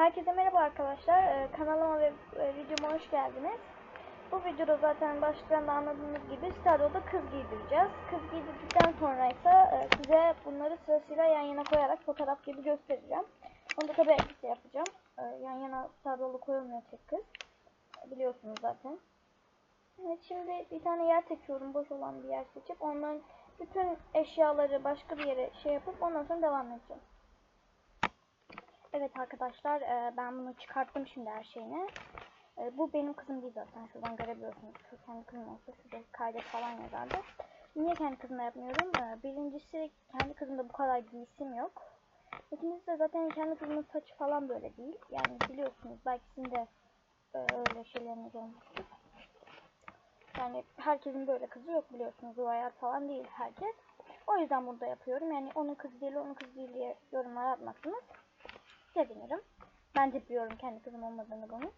Herkese merhaba arkadaşlar. Ee, kanalıma ve e, videoma hoş geldiniz. Bu videoda zaten başlıktan da anladığınız gibi Stadio'da kız giydireceğiz. Kız giydirdikten sonra ise e, size bunları sırasıyla yan yana koyarak fotoğraf gibi göstereceğim. Onu da tabii elbise yapacağım. E, yan yana Stadio'lu koyulmuyor tek kız. Biliyorsunuz zaten. Evet şimdi bir tane yer seçiyorum. Boş olan bir yer seçip ondan bütün eşyaları başka bir yere şey yapıp ondan sonra devam edeceğim. Evet arkadaşlar e, ben bunu çıkarttım şimdi her şeyini. E, bu benim kızım değil zaten şuradan görebiliyorsunuz. Şu kendi kızım olsa şurada kaydet falan yazardı. Niye kendi kızımla yapmıyorum? E, birincisi kendi kızımda bu kadar giysim yok. İkincisi de zaten kendi kızımın saçı falan böyle değil. Yani biliyorsunuz belki sizin de öyle şeyleriniz olmuştur. Yani herkesin böyle kızı yok biliyorsunuz. Bu hayat falan değil herkes. O yüzden burada yapıyorum. Yani onun kızı değil, onun kızı değil diye yorumlar atmazsınız sevinirim. Ben de biliyorum kendi kızım olmadığını bunu.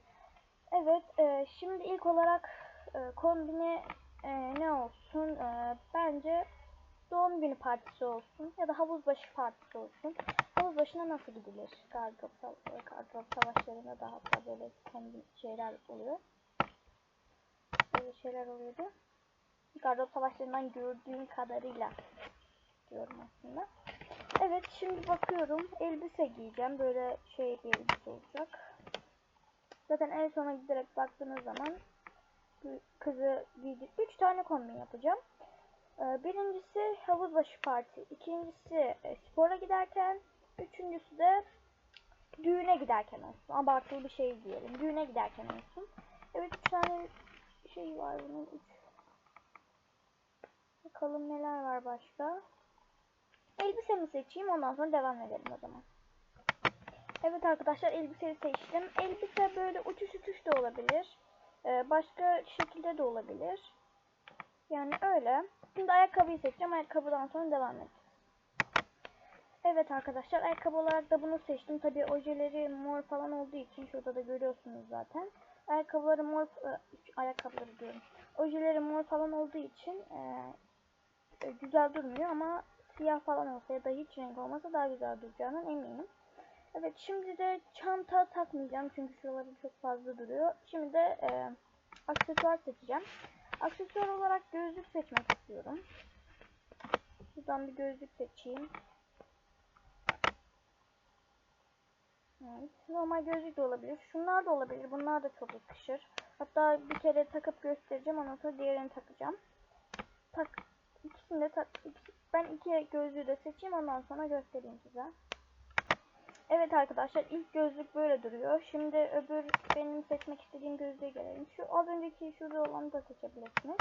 Evet, e, şimdi ilk olarak e, kombini e, ne olsun? E, bence doğum günü partisi olsun ya da havuz başı partisi olsun. Havuz başına nasıl gidilir? Gardırop, sava- gardırop savaşlarında da hatta böyle kendi şeyler oluyor. Böyle şeyler oluyordu. Gardırop savaşlarından gördüğüm kadarıyla diyorum aslında. Evet şimdi bakıyorum elbise giyeceğim böyle şey bir elbise olacak. Zaten en sona giderek baktığınız zaman kızı giydi. Üç tane kombin yapacağım. Ee, Birincisi havuz başı parti. ikincisi e, spora giderken. Üçüncüsü de düğüne giderken olsun. Abartılı bir şey diyelim. Düğüne giderken olsun. Evet üç tane şey var bunun. Üç. Bakalım neler var başka. Elbisemi seçeyim ondan sonra devam edelim o zaman. Evet arkadaşlar elbiseyi seçtim. Elbise böyle uçuş uçuş da olabilir. Ee, başka şekilde de olabilir. Yani öyle. Şimdi ayakkabıyı seçeceğim. Ayakkabıdan sonra devam edeceğiz. Evet arkadaşlar ayakkabı olarak da bunu seçtim. Tabi ojeleri mor falan olduğu için şurada da görüyorsunuz zaten. Ayakkabıları mor, e, ayakkabıları diyorum. Ojeleri mor falan olduğu için e, e, güzel durmuyor ama siyah falan olsa ya da hiç renk olmasa daha güzel duracağından eminim. Evet şimdi de çanta takmayacağım çünkü şuraları çok fazla duruyor. Şimdi de e, aksesuar seçeceğim. Aksesuar olarak gözlük seçmek istiyorum. Buradan bir gözlük seçeyim. Evet, normal gözlük de olabilir. Şunlar da olabilir. Bunlar da çok yakışır. Hatta bir kere takıp göstereceğim. Ondan sonra diğerini takacağım. Tak, ikisini de tak, ikisi, ben iki gözlüğü de seçeyim ondan sonra göstereyim size. Evet arkadaşlar ilk gözlük böyle duruyor. Şimdi öbür benim seçmek istediğim gözlüğe gelelim. Şu az önceki şurada olanı da seçebilirsiniz.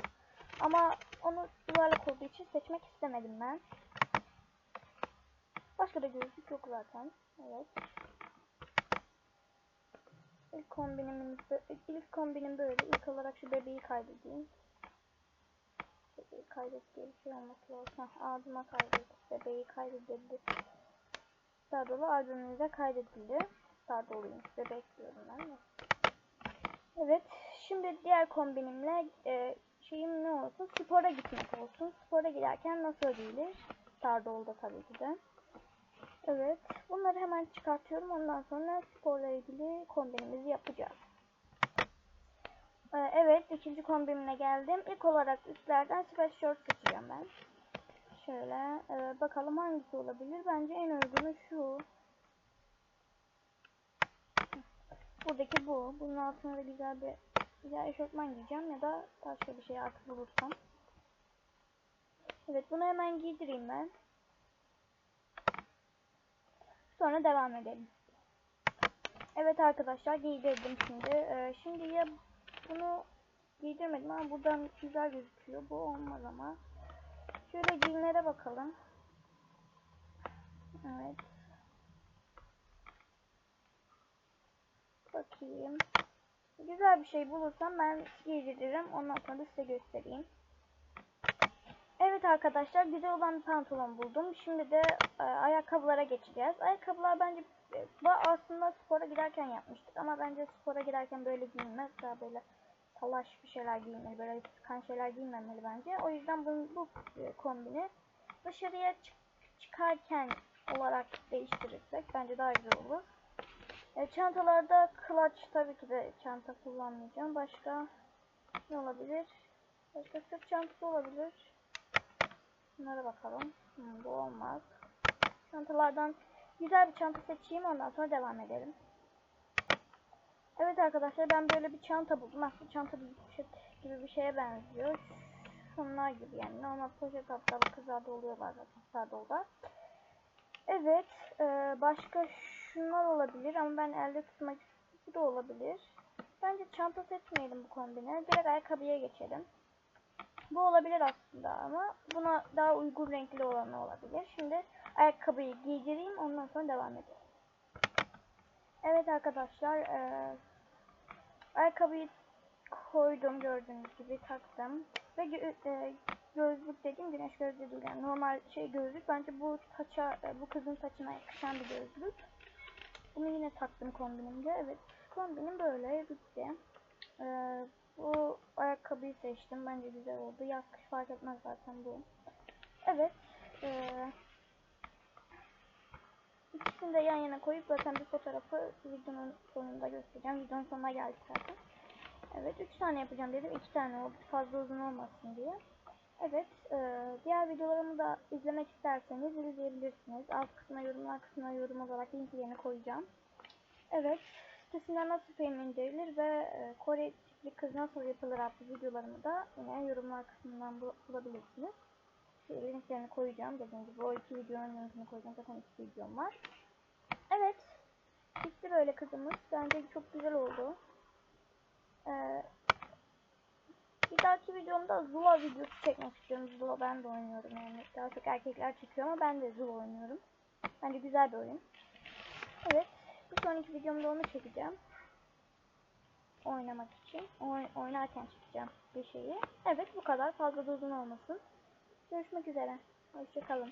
Ama onu yuvarlak olduğu için seçmek istemedim ben. Başka da gözlük yok zaten. Evet. İlk kombinim, ilk kombinim böyle. İlk olarak şu bebeği kaydedeyim kaydet diye bir şey olması lazım. Heh, ağzıma kaydet. Bebeği kaydedildi. Sağ dolu ardınıza kaydedildi. Sağ doluymuş. Bebek diyorum ben. Evet. Şimdi diğer kombinimle e, şeyim ne olsun? Spora gitmek olsun. Spora giderken nasıl giyilir? Sağ dolda tabii ki de. Evet. Bunları hemen çıkartıyorum. Ondan sonra sporla ilgili kombinimizi yapacağız. Ee, Evet, ikinci kombinime geldim. İlk olarak üstlerden sweatshirt seçeceğim ben. Şöyle, e, bakalım hangisi olabilir. Bence en uygunu şu. Buradaki bu. Bunun altına da güzel bir güzel eşofman giyeceğim ya da başka bir şey artık bulursam. Evet, bunu hemen giydireyim ben. Sonra devam edelim. Evet arkadaşlar giydirdim şimdi. Ee, şimdi ya bunu giydirmedim ama buradan güzel gözüküyor. Bu olmaz ama. Şöyle cimlere bakalım. Evet. Bakayım. Güzel bir şey bulursam ben giydiririm. Ondan sonra da size göstereyim. Evet arkadaşlar güzel olan pantolon buldum. Şimdi de e, ayakkabılara geçeceğiz. Ayakkabılar bence e, aslında spora giderken yapmıştık ama bence spora giderken böyle giyinmez. Daha böyle salaş bir şeyler giymeli, böyle sıkan şeyler giymemeli bence. O yüzden bu, bu e, kombini dışarıya çık çıkarken olarak değiştirirsek bence daha güzel olur. E, çantalarda clutch tabii ki de çanta kullanmayacağım. Başka ne olabilir? Başka sırt çantası olabilir. Bunlara bakalım. Hmm, bu olmaz. Çantalardan güzel bir çanta seçeyim ondan sonra devam edelim. Evet arkadaşlar ben böyle bir çanta buldum. Aslında çanta bir poşet gibi bir şeye benziyor. Şunlar gibi yani normal poşet hatta bu kızlarda oluyorlar zaten Sardol'da. Evet e, başka şunlar olabilir ama ben elde tutmak bu da olabilir. Bence çanta seçmeyelim bu kombine. Direkt ayakkabıya geçelim. Bu olabilir aslında ama buna daha uygun renkli olanı olabilir. Şimdi ayakkabıyı giydireyim ondan sonra devam edelim. Evet arkadaşlar eee ayakkabıyı koydum gördüğünüz gibi taktım. Ve gö e, gözlük dediğim güneş gözlüğü değil yani normal şey gözlük. Bence bu saça e, bu kızın saçına yakışan bir gözlük. Bunu yine taktım kombinimde. Evet kombinim böyle bitti. Ee, bu ayakkabıyı seçtim. Bence güzel oldu. Yaz kış fark etmez zaten bu. Evet. Ee, ikisini de yan yana koyup zaten bir fotoğrafı videonun sonunda göstereceğim. Videonun sonuna geldik zaten. Evet 3 tane yapacağım dedim. 2 tane oldu. Fazla uzun olmasın diye. Evet. E, diğer videolarımı da izlemek isterseniz izleyebilirsiniz. Alt kısmına yorumlar kısmına yorum olarak linklerini koyacağım. Evet. Sitesinden nasıl film indirilir ve e, Kore tipli kız nasıl yapılır adlı videolarımı da yine yorumlar kısmından bu- bulabilirsiniz. Linklerini koyacağım. Dediğim gibi o iki videonun linkini koyacağım. Zaten iki videom var. Evet. Bitti böyle kızımız. Bence çok güzel oldu. Ee, bir dahaki videomda Zula videosu çekmek istiyorum. Zula ben de oynuyorum yani. Daha çok erkekler çekiyor ama ben de Zula oynuyorum. Bence güzel bir oyun. Evet. Sonraki videomda onu çekeceğim. Oynamak için. Oy oynarken çekeceğim bir şeyi. Evet bu kadar. Fazla da uzun olmasın. Görüşmek üzere. Hoşçakalın.